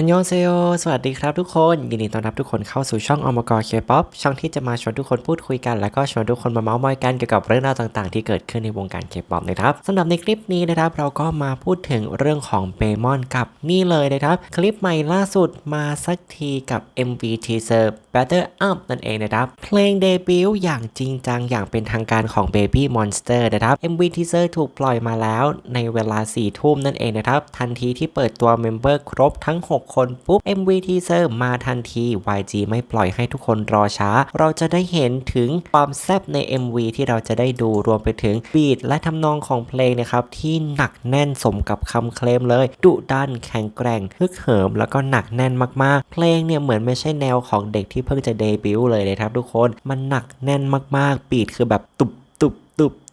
ฮันยองเซโยสวัสดีครับทุกคน ยินดีต้อนรับทุกคนเข้าสู่ช่องอมกรเคป๊อปช่องที่จะมาชวนทุกคนพูดคุยกัน แล้วก็ชวนทุกคนมาเมาส์มอยกันเกี่ยวกับเรื่องราวต่างๆ ที่เกิดขึ้นในวงการเคป๊อปนะครับสำหรับในคลิปนี้นะครับ เราก็มาพูดถึงเรื่องของเบมอนกับนี่เลยนะครับ คลิปใหม่ล่าสุดมาสักทีกับ MV Teaser Better Up นั่นเองนะครับ เพลงเดบิวต์อย่างจริงจังอย่างเป็นทางการของ Baby Monster นะครับ MV Teaser ถูกปล่อยมาแล้วในเวลา4ทุ่มนั่นเองนะครับทันทีที่เปิดตัวเมมเบอร์ครบทั้ง 6คนปุ๊บ MV Teaser มาทันที YG ไม่ปล่อยให้ทุกคนรอช้า เราจะได้เห็นถึงความแซ่บใน MV ที่เราจะได้ดูรวมไปถึงบีทและทำนองของเพลงนะครับ ที่หนักแน่นสมกับคำเคลมเลย ดุดันแข็งแกร่งฮึกเหิม แล้วก็หนักแน่นมากๆ เพลงเนี่ยเหมือนไม่ใช่แนวของเด็กที่เพิ่งจะเดบิวต์เลยนะครับทุกคนมันหนักแน่นมากๆ บีทคือแบบตุบ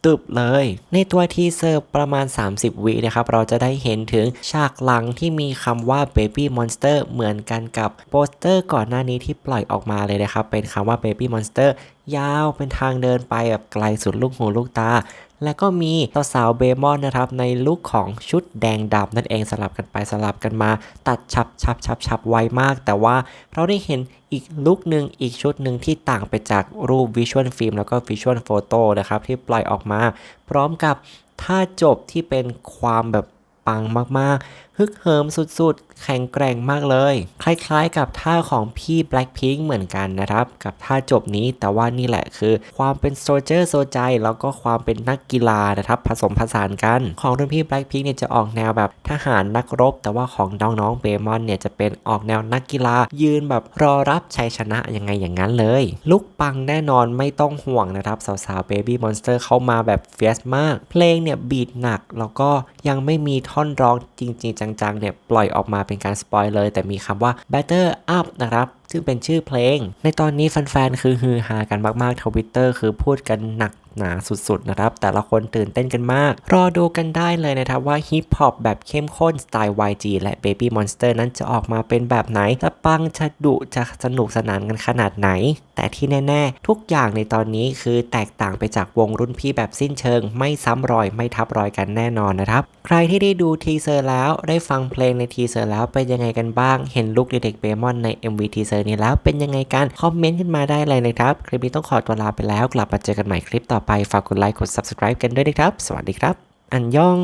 ตึบตุบตุบเลย ในตัวทีเซอร์ประมาณ 30 วินะครับ เราจะได้เห็นถึงฉากหลังที่มีคำว่า Baby Monster เหมือนกันกับโปสเตอร์ก่อนหน้านี้ที่ปล่อยออกมาเลยนะครับ เป็นคำว่า Baby Monster ยาวเป็นทางเดินไปแบบไกลสุดลูกหูลูกตา และก็มีสาวเบมอนนะครับ ในลุคของชุดแดงดำนั่นเองสลับกันไปสลับกันมา ตัดชับชับชับชับไวมาก แต่ว่าเราได้เห็นอีกลุคหนึ่งอีกชุดหนึ่งที่ต่างไปจากรูปวิชวลฟิล์มแล้วก็วิชวลโฟโต้นะครับ ที่ปล่อยออกมา พร้อมกับท่าจบที่เป็นความแบบ ปังมากๆ ฮึกเหิมสุดๆ แข็งแกร่งมากเลย คล้ายๆ กับท่าของพี่ Blackpink เหมือนกันนะครับ กับท่าจบนี้แต่ว่านี่แหละคือ ความเป็นโซเจอร์โซใจ แล้วก็ความเป็นนักกีฬานะครับ ผสมผสานกัน ของรุ่นพี่ Blackpink เนี่ยจะออกแนวแบบทหารนักรบ แต่ว่าของน้องๆเบมอนเนี่ยจะเป็นออกแนวนักกีฬา ยืนแบบรอรับชัยชนะยังไงอย่างนั้นเลย ลุกปังแน่นอนไม่ต้องห่วงนะครับสาวๆ Baby Monster เข้ามาแบบเฟียสมาก เพลงเนี่ยบีทหนักแล้วก็ยังไม่มีทอนร้องจริง ๆ จังๆเนี่ยปล่อยออกมาเป็นการสปอยเลย แต่มีคำว่า Better Up นะครับซึ่งเป็นชื่อเพลง ในตอนนี้แฟนๆ คือฮือฮากันมากๆ ทวิตเตอร์คือพูดกันหนัก หนาสุดๆนะครับ แต่ละคนตื่นเต้นกันมาก รอดูกันได้เลยนะครับว่าฮิปฮอปแบบเข้มข้นสไตล์ YG และ Baby Monster นั้นจะออกมาเป็นแบบไหนจะปังจะดุจะสนุกสนานกันขนาดไหน แต่ที่แน่ๆ ทุกอย่างในตอนนี้คือแตกต่างไปจากวงรุ่นพี่แบบสิ้นเชิง ไม่ซ้ำรอยไม่ทับรอยกันแน่นอนนะครับ ใครที่ได้ดูทีเซอร์แล้วได้ฟังเพลงในทีเซอร์แล้วเป็นยังไงกันบ้าง เห็นลุคเด็กเบมอนใน MV ทีเซอร์นี้แล้วเป็นยังไงกันคอมเมนต์ขึ้นมาได้เลยนะครับ คลิปนี้ต้องขอตัวลาไปแล้วกลับมาเจอกันใหม่คลิปต่อไปฝากกดไลค์กด subscribe กันด้วยนะครับ สวัสดีครับ อันยอง